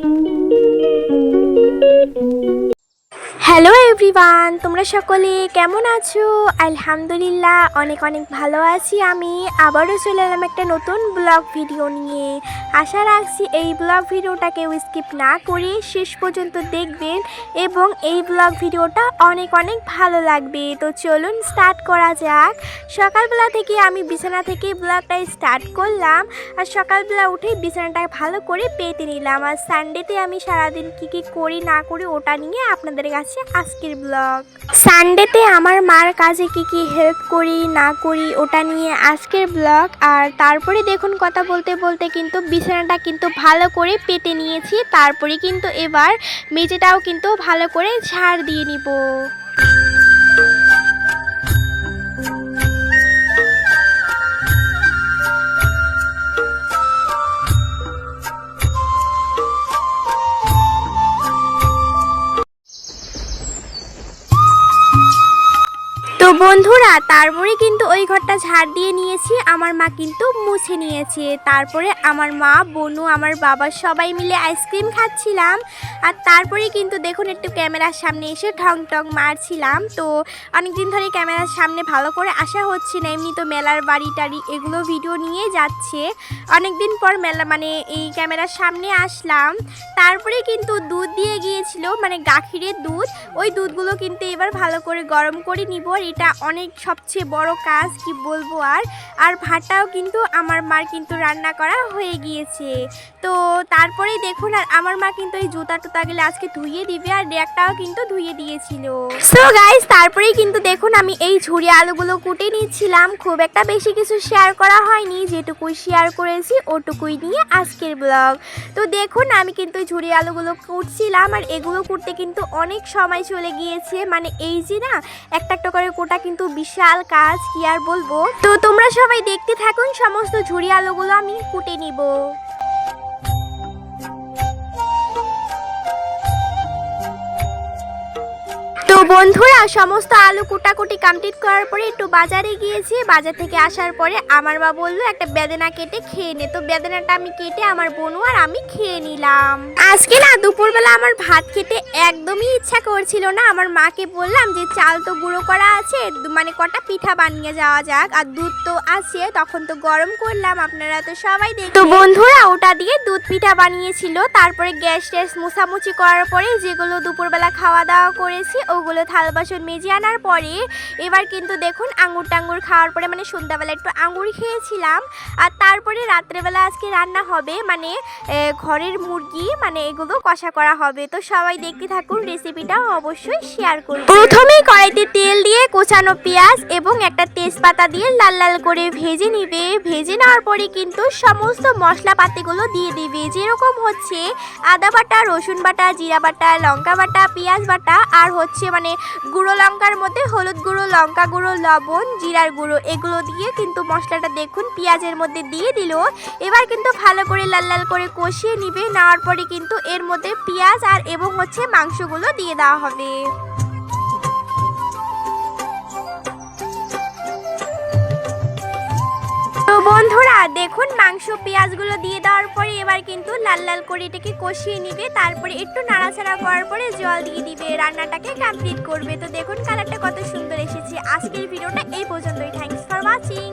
Thank you. Hello everyone তোমরা সকলে কেমন আছো? আলহামদুলিল্লাহ, অনেক অনেক ভালো আছি আমি। আবারও চলে এলাম একটা নতুন ব্লগ ভিডিও নিয়ে। আশা রাখছি এই ব্লগ ভিডিওটা কেউ স্কিপ না করে শেষ পর্যন্ত দেখবেন এবং এই ব্লগ ভিডিওটা অনেক অনেক ভালো লাগবে। তো চলুন স্টার্ট করা যাক। সকালবেলা থেকে আমি বিছানা থেকে ব্লগটা স্টার্ট করলাম আর সকালবেলা উঠে বিছানাটা ভালো করে পেতে নিলাম। আর সানডেতে আমি সারাদিন কী কী করি না করি ওটা নিয়ে আপনাদের কাছে আজকের ব্লগ। সানডেতে আমার মার কাজে কি কি হেল্প করি, না করি, ওটা নিয়ে আজকের ব্লগ। আর তারপরে দেখুন, কথা বলতে বলতে কিন্তু বিছানাটা কিন্তু ভালো করে পেতে নিয়েছি। তারপরে কিন্তু এবার মেঝেটাও কিন্তু ভালো করে ঝাড় দিয়ে নিব। তো বন্ধুরা তারপরে কিন্তু ওই ঘরটা ঝাড় দিয়ে নিয়েছি, আমার মা কিন্তু মুছে নিয়েছে। তারপরে আমার মা, বনু, আমার বাবা সবাই মিলে আইসক্রিম খাচ্ছিলাম। আর তারপরে কিন্তু দেখুন, একটু ক্যামেরার সামনে এসে ঠং টং মারছিলাম। তো অনেক দিন ধরে ক্যামেরার সামনে ভালো করে আসা হচ্ছে না, এমনি তো মেলার বাড়ি টাড়ি এগুলো ভিডিও নিয়ে যাচ্ছে। অনেক দিন পর মেলা মানে এই ক্যামেরার সামনে আসলাম। তারপরে কিন্তু দুধ দিয়ে গিয়েছিল মানে গাখিরের দুধ। ওই দুধগুলো কিন্তু এবার ভালো করে গরম করে নিব, আর এটা অনেক সবচেয়ে বড় কাজ, কি বলব আর? আর ভাতটাও কিন্তু আমার মার কিন্তু রান্না করা হয়ে গিয়েছে। তো তারপরেই দেখুন, আর আমার মা কিন্তু এই জুতা টুতা গেলে আজকে ধুইয়ে দিবে আর র্যাকটাও কিন্তু ধুইয়ে দিয়েছিল। সো গাইস তারপরেই কিন্তু দেখুন, আমি এই ঝুড়ি আলুগুলো কুটে নিচ্ছিলাম। খুব একটা বেশি কিছু শেয়ার করা হয়নি, যেটুকুই শেয়ার করেছি ওটুকুই নিয়ে আজকের ব্লগ তো দেখুন, আমি কিন্তু ঝুড়ি আলুগুলো কুটছিলাম, আর এগুলো কুটতে কিন্তু অনেক সময় চলে গিয়েছে। মানে এই যে না, একটা একটা করে কোটা কিন্তু বিশাল কাজ, কি আর বলব? তো তোমরা সবাই দেখতে থাকুন, সমস্ত ঝুড়ি আলোগুলো আমি কুটে নিব। বন্ধুরা, সমস্ত আলু কুটাকুটি কমপ্লিট করার পরে একটু বাজারে গিয়েছি। বাজার থেকে আসার পরে আমার মা বলল, একটা বেদনা কেটে খেয়ে নে। তো বেদনাটা আমি কেটে আমার বোনু আর আমি খেয়ে নিলাম। আজকে না দুপুরবেলা আমার ভাত খেতে একদমই ইচ্ছা করছিল না। আমার মাকে বললাম যে, চাল তো গুঁড়ো করা আছে মানে কটা পিঠা বানিয়ে যাওয়া যাক, আর দুধ তো আছে। তখন তো গরম করলাম, আপনারা তো সবাই দেখ তো বন্ধুরা, ওটা দিয়ে দুধ পিঠা বানিয়েছিল। তারপরে গ্যাস ট্যাস মোছামুছি করার পরে যেগুলো দুপুরবেলা খাওয়া দাওয়া করেছি, ওগুলো থাল বাসন মেজে আনার পরে এবার কিন্তু দেখুন আঙুর টাঙ্গুর খাওয়ার পরে মানে সন্ধ্যাবেলা একটু আঙুর খেয়েছিলাম। আর তারপরে রাত্রেবেলা আজকে রান্না হবে মানে ঘরের মুরগি মানে এগুলো কষা করা হবে। তো সবাই দেখতে থাকুন রেসিপিটা অবশ্যই শেয়ার করুন প্রথমেই কড়াইতে তেল দিয়ে কোচানো পেঁয়াজ এবং একটা তেজপাতা দিয়ে লাল লাল করে ভেজে নিবে। ভেজে নেওয়ার পরে কিন্তু সমস্ত মশলাপাতিগুলো দিয়ে দিবে। যেরকম হচ্ছে আদা বাটা, রসুন বাটা, জিরা বাটা, লঙ্কা বাটা, পেঁয়াজ বাটা, আর হচ্ছে মানে গুঁড়ো লঙ্কার মধ্যে হলুদ গুঁড়ো, লঙ্কা গুঁড়ো, লবণ, জিরার গুঁড়ো এগুলো দিয়ে কিন্তু মশলাটা দেখুন, পেঁয়াজের মধ্যে দিয়ে দিল। এবার কিন্তু ভালো করে লাল লাল করে কষিয়ে নিবে, নেওয়ার পরে কিন্তু এর মধ্যে পেঁয়াজ আর এবং হচ্ছে মাংসগুলো দিয়ে দেওয়া হবে। বন্ধুরা, দেখুন, মাংস, পেঁয়াজগুলো দিয়ে দেওয়ার পরে এবার কিন্তু লাল লাল করে এটাকে কষিয়ে নিবে, তারপরে একটু নাড়াচাড়া করার পরে জল দিয়ে দিবে, রান্নাটাকে কমপ্লিট করবে। তো দেখুন কালারটা কত সুন্দর এসেছে। আজকের ভিডিওটা এই পর্যন্তই। Thanks for watching